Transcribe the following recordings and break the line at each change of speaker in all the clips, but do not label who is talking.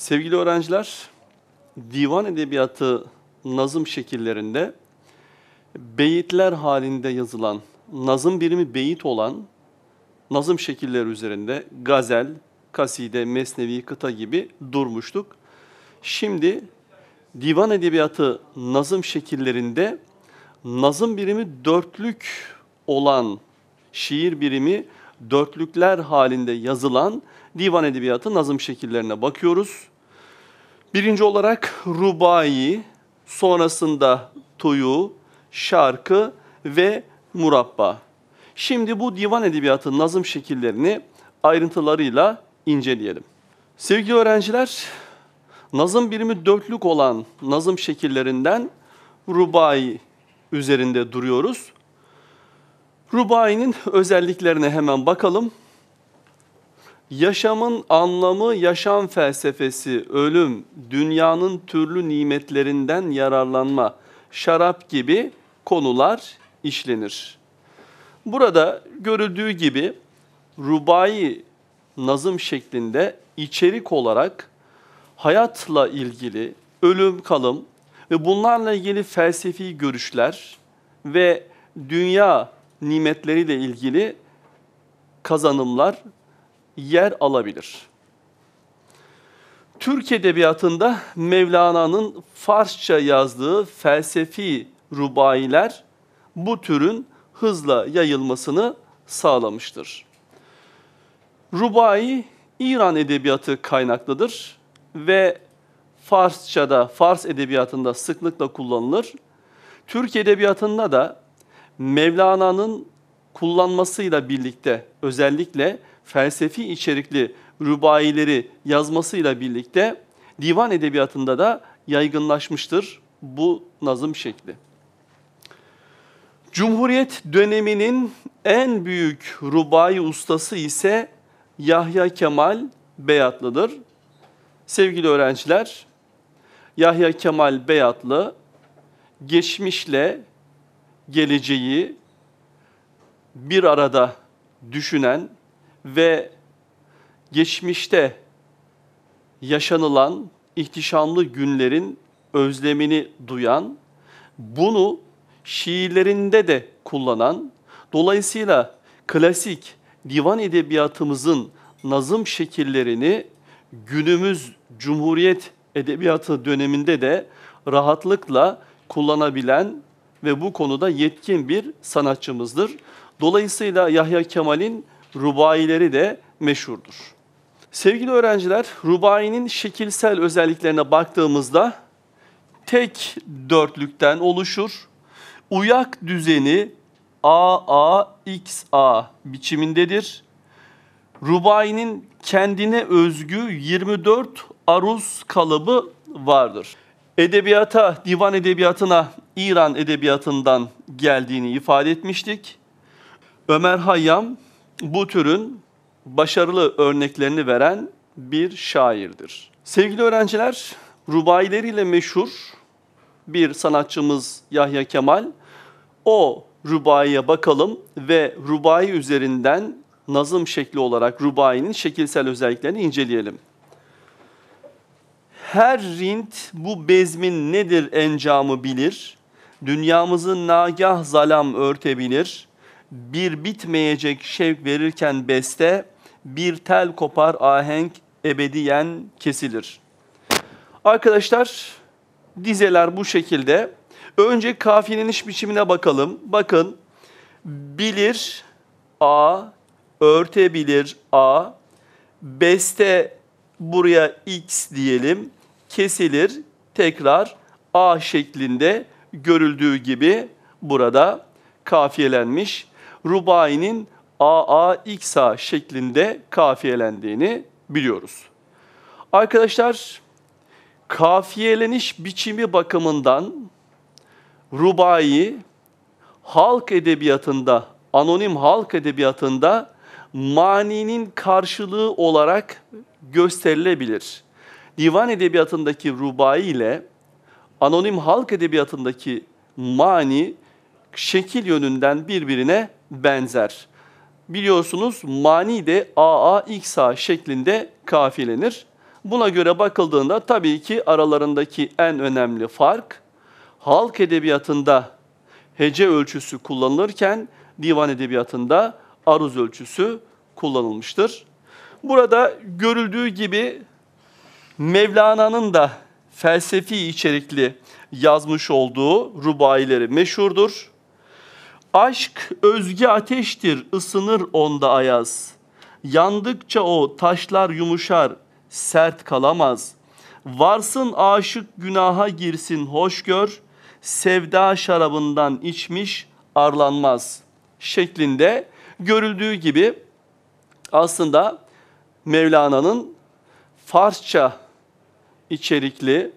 Sevgili öğrenciler, divan edebiyatı nazım şekillerinde beyitler halinde yazılan, nazım birimi beyit olan nazım şekilleri üzerinde gazel, kaside, mesnevi, kıta gibi durmuştuk. Şimdi divan edebiyatı nazım şekillerinde nazım birimi dörtlük olan şiir birimi dörtlükler halinde yazılan divan edebiyatı nazım şekillerine bakıyoruz. Birinci olarak rubai, sonrasında tuyu, şarkı ve murabba. Şimdi bu divan edebiyatı nazım şekillerini ayrıntılarıyla inceleyelim. Sevgili öğrenciler, nazım birimi dörtlük olan nazım şekillerinden rubai üzerinde duruyoruz. Rubai'nin özelliklerine hemen bakalım. Yaşamın anlamı, yaşam felsefesi, ölüm, dünyanın türlü nimetlerinden yararlanma, şarap gibi konular işlenir. Burada görüldüğü gibi rubai nazım şeklinde içerik olarak hayatla ilgili ölüm, kalım ve bunlarla ilgili felsefi görüşler ve dünya nimetleriyle ilgili kazanımlar yer alabilir. Türk Edebiyatı'nda Mevlana'nın Farsça yazdığı felsefi rubailer bu türün hızla yayılmasını sağlamıştır. Rubai İran edebiyatı kaynaklıdır ve Farsça'da, Fars edebiyatında sıklıkla kullanılır. Türk edebiyatında da Mevlana'nın kullanmasıyla birlikte özellikle felsefi içerikli rubaileri yazmasıyla birlikte divan edebiyatında da yaygınlaşmıştır bu nazım şekli. Cumhuriyet döneminin en büyük rubai ustası ise Yahya Kemal Beyatlı'dır. Sevgili öğrenciler, Yahya Kemal Beyatlı geçmişle geleceği bir arada düşünen ve geçmişte yaşanılan ihtişamlı günlerin özlemini duyan, bunu şiirlerinde de kullanan, dolayısıyla klasik divan edebiyatımızın nazım şekillerini günümüz Cumhuriyet Edebiyatı döneminde de rahatlıkla kullanabilen ve bu konuda yetkin bir sanatçımızdır. Dolayısıyla Yahya Kemal'in rubaileri de meşhurdur. Sevgili öğrenciler, rubainin şekilsel özelliklerine baktığımızda tek dörtlükten oluşur. Uyak düzeni AAXA biçimindedir. Rubainin kendine özgü 24 aruz kalıbı vardır. Edebiyata, divan edebiyatına İran edebiyatından geldiğini ifade etmiştik. Ömer Hayyam bu türün başarılı örneklerini veren bir şairdir. Sevgili öğrenciler, rubaileriyle meşhur bir sanatçımız Yahya Kemal. O rubaiye bakalım ve rubai üzerinden nazım şekli olarak rubainin şekilsel özelliklerini inceleyelim. Her rint bu bezmin nedir encamı bilir, dünyamızı nagah zalam örtebilir, bir bitmeyecek şevk verirken beste, bir tel kopar ahenk ebediyen kesilir. Arkadaşlar dizeler bu şekilde. Önce kafiyeleniş biçimine bakalım. Bakın bilir A, örtebilir A, beste buraya X diyelim, kesilir tekrar A şeklinde görüldüğü gibi burada kafiyelenmiş. Rubai'nin AA XA şeklinde kafiyelendiğini biliyoruz. Arkadaşlar kafiyeleniş biçimi bakımından rubai halk edebiyatında, anonim halk edebiyatında maninin karşılığı olarak gösterilebilir. Divan edebiyatındaki rubai ile anonim halk edebiyatındaki mani şekil yönünden birbirine benzer. Biliyorsunuz mani de AA XA şeklinde kafiyelenir. Buna göre bakıldığında tabii ki aralarındaki en önemli fark halk edebiyatında hece ölçüsü kullanılırken divan edebiyatında aruz ölçüsü kullanılmıştır. Burada görüldüğü gibi Mevlana'nın da felsefi içerikli yazmış olduğu rubaileri meşhurdur. Aşk özge ateştir, ısınır onda ayaz. Yandıkça o taşlar yumuşar, sert kalamaz. Varsın aşık günaha girsin hoş gör, sevda şarabından içmiş arlanmaz şeklinde görüldüğü gibi aslında Mevlana'nın Farsça içerikli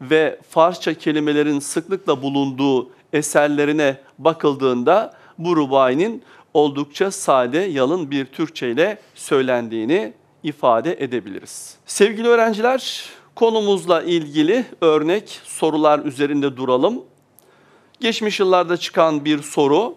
ve Farsça kelimelerin sıklıkla bulunduğu eserlerine bakıldığında bu rubainin oldukça sade, yalın bir Türkçe ile söylendiğini ifade edebiliriz. Sevgili öğrenciler, konumuzla ilgili örnek sorular üzerinde duralım. Geçmiş yıllarda çıkan bir soru.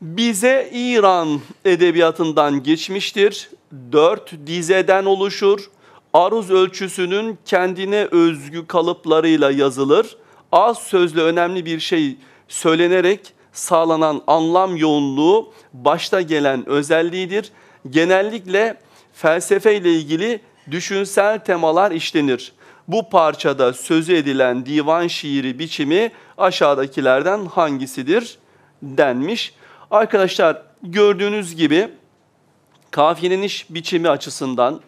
Bize İran edebiyatından geçmiştir. Dört dizeden oluşur. Aruz ölçüsünün kendine özgü kalıplarıyla yazılır. Az sözlü önemli bir şey söylenerek sağlanan anlam yoğunluğu başta gelen özelliğidir. Genellikle felsefe ile ilgili düşünsel temalar işlenir. Bu parçada sözü edilen divan şiiri biçimi aşağıdakilerden hangisidir denmiş. Arkadaşlar gördüğünüz gibi kafiyenin iş biçimi açısından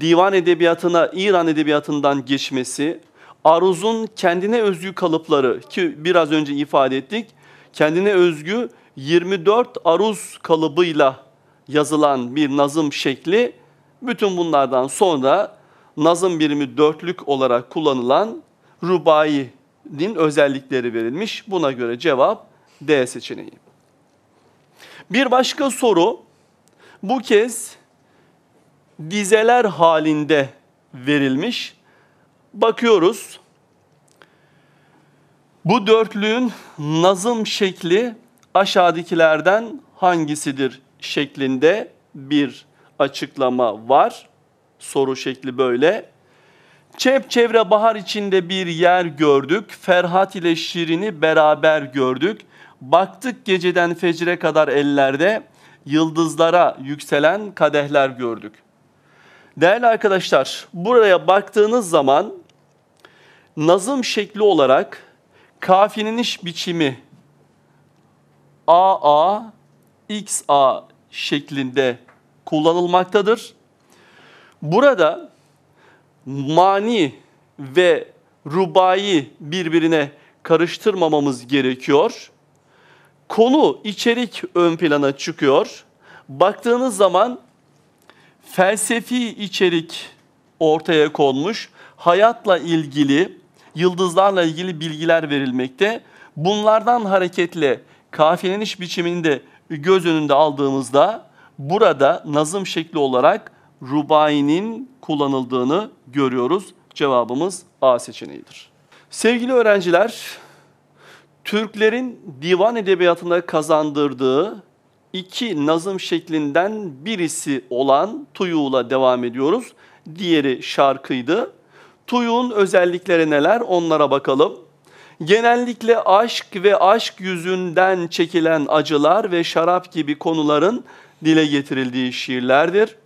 divan edebiyatına İran edebiyatından geçmesi, aruzun kendine özgü kalıpları ki biraz önce ifade ettik, kendine özgü 24 aruz kalıbıyla yazılan bir nazım şekli, bütün bunlardan sonra nazım birimi dörtlük olarak kullanılan rubainin özellikleri verilmiş. Buna göre cevap D seçeneği. Bir başka soru bu kez dizeler halinde verilmiş. Bakıyoruz. Bu dörtlüğün nazım şekli aşağıdakilerden hangisidir şeklinde bir açıklama var. Soru şekli böyle. Çep çevre bahar içinde bir yer gördük. Ferhat ile Şirin'i beraber gördük. Baktık geceden fecre kadar ellerde yıldızlara yükselen kadehler gördük. Değerli arkadaşlar, buraya baktığınız zaman nazım şekli olarak kafiyenin iş biçimi AA, XA şeklinde kullanılmaktadır. Burada mani ve rubayı birbirine karıştırmamamız gerekiyor. Konu, içerik ön plana çıkıyor. Baktığınız zaman felsefi içerik ortaya konmuş. Hayatla ilgili, yıldızlarla ilgili bilgiler verilmekte. Bunlardan hareketle kafiyenin iş biçiminde göz önünde aldığımızda burada nazım şekli olarak rubayinin kullanıldığını görüyoruz. Cevabımız A seçeneğidir. Sevgili öğrenciler, Türklerin divan edebiyatında kazandırdığı iki nazım şeklinden birisi olan Tuyuğ'la devam ediyoruz. Diğeri şarkıydı. Tuyuğ'un özellikleri neler onlara bakalım. Genellikle aşk ve aşk yüzünden çekilen acılar ve şarap gibi konuların dile getirildiği şiirlerdir.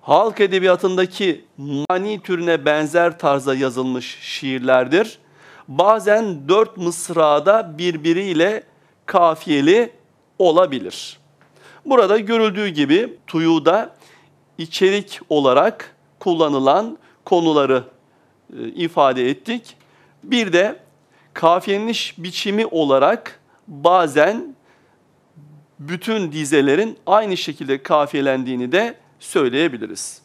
Halk edebiyatındaki mani türüne benzer tarza yazılmış şiirlerdir. Bazen dört mısrada birbiriyle kafiyeli olabilir. Burada görüldüğü gibi Tuyu'da içerik olarak kullanılan konuları ifade ettik. Bir de kafiyenin iş biçimi olarak bazen bütün dizelerin aynı şekilde kafiyelendiğini de söyleyebiliriz.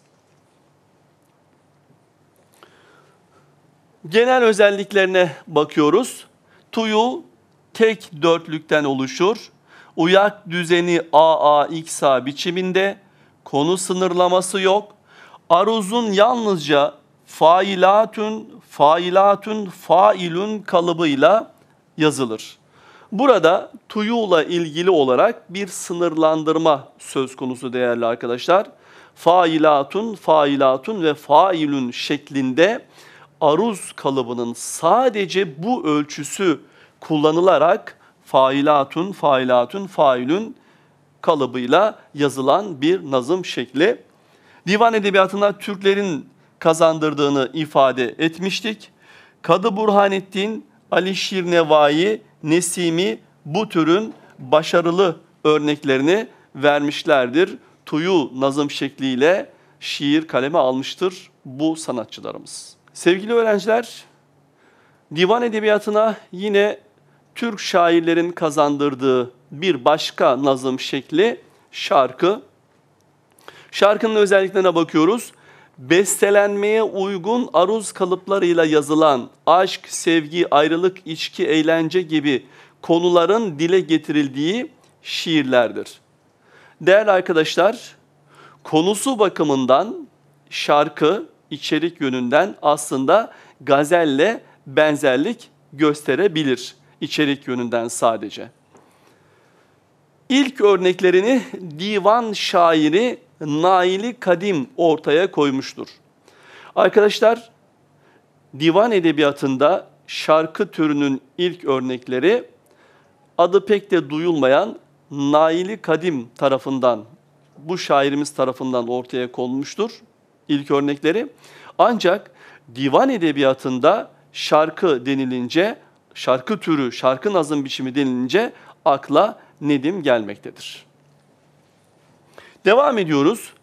Genel özelliklerine bakıyoruz. Tuyu tek dörtlükten oluşur. Uyak düzeni AA-XA biçiminde. Konu sınırlaması yok. Aruzun yalnızca failatün, failatün, failün kalıbıyla yazılır. Burada tuyuyla ilgili olarak bir sınırlandırma söz konusu değerli arkadaşlar. failatun, failatun ve failün şeklinde aruz kalıbının sadece bu ölçüsü kullanılarak failatun, failatun, failün kalıbıyla yazılan bir nazım şekli. Divan edebiyatına Türklerin kazandırdığını ifade etmiştik. Kadı Burhanettin, Ali Şirnevai, Nesimi bu türün başarılı örneklerini vermişlerdir. Tuyu nazım şekliyle şiir kaleme almıştır bu sanatçılarımız. Sevgili öğrenciler, divan edebiyatına yine Türk şairlerin kazandırdığı bir başka nazım şekli şarkı. Şarkının özelliklerine bakıyoruz. Bestelenmeye uygun aruz kalıplarıyla yazılan aşk, sevgi, ayrılık, içki, eğlence gibi konuların dile getirildiği şiirlerdir. Değerli arkadaşlar, konusu bakımından şarkı içerik yönünden aslında gazelle benzerlik gösterebilir içerik yönünden sadece. İlk örneklerini divan şairi Naili Kadim ortaya koymuştur. Arkadaşlar divan edebiyatında şarkı türünün ilk örnekleri adı pek de duyulmayan Naili Kadim tarafından, bu şairimiz tarafından ortaya konmuştur ilk örnekleri. Ancak divan edebiyatında şarkı denilince, şarkı türü, şarkı nazım biçimi denilince akla Nedim gelmektedir. Devam ediyoruz.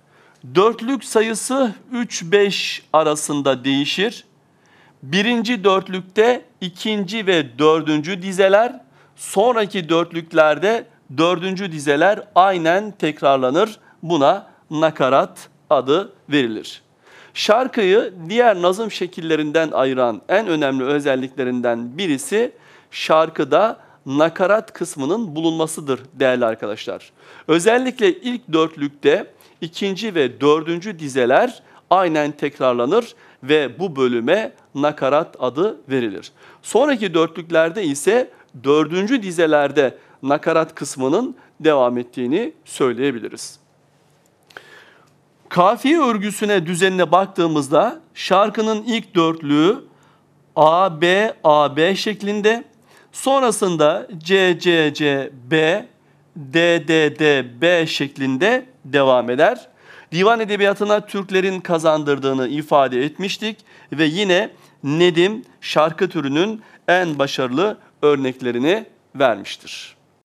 Dörtlük sayısı 3-5 arasında değişir. Birinci dörtlükte ikinci ve dördüncü dizeler, sonraki dörtlüklerde dördüncü dizeler aynen tekrarlanır. Buna nakarat adı verilir. Şarkıyı diğer nazım şekillerinden ayıran en önemli özelliklerinden birisi şarkıda nakarat kısmının bulunmasıdır değerli arkadaşlar. Özellikle ilk dörtlükte ikinci ve dördüncü dizeler aynen tekrarlanır ve bu bölüme nakarat adı verilir. Sonraki dörtlüklerde ise dördüncü dizelerde nakarat kısmının devam ettiğini söyleyebiliriz. Kafiye örgüsüne, düzenine baktığımızda şarkının ilk dörtlüğü A, B, A, B şeklinde, sonrasında C, C, C, B, D, D, D, B şeklinde devam eder. Divan edebiyatına Türklerin kazandırdığını ifade etmiştik ve yine Nedim şarkı türünün en başarılı örneklerini vermiştir.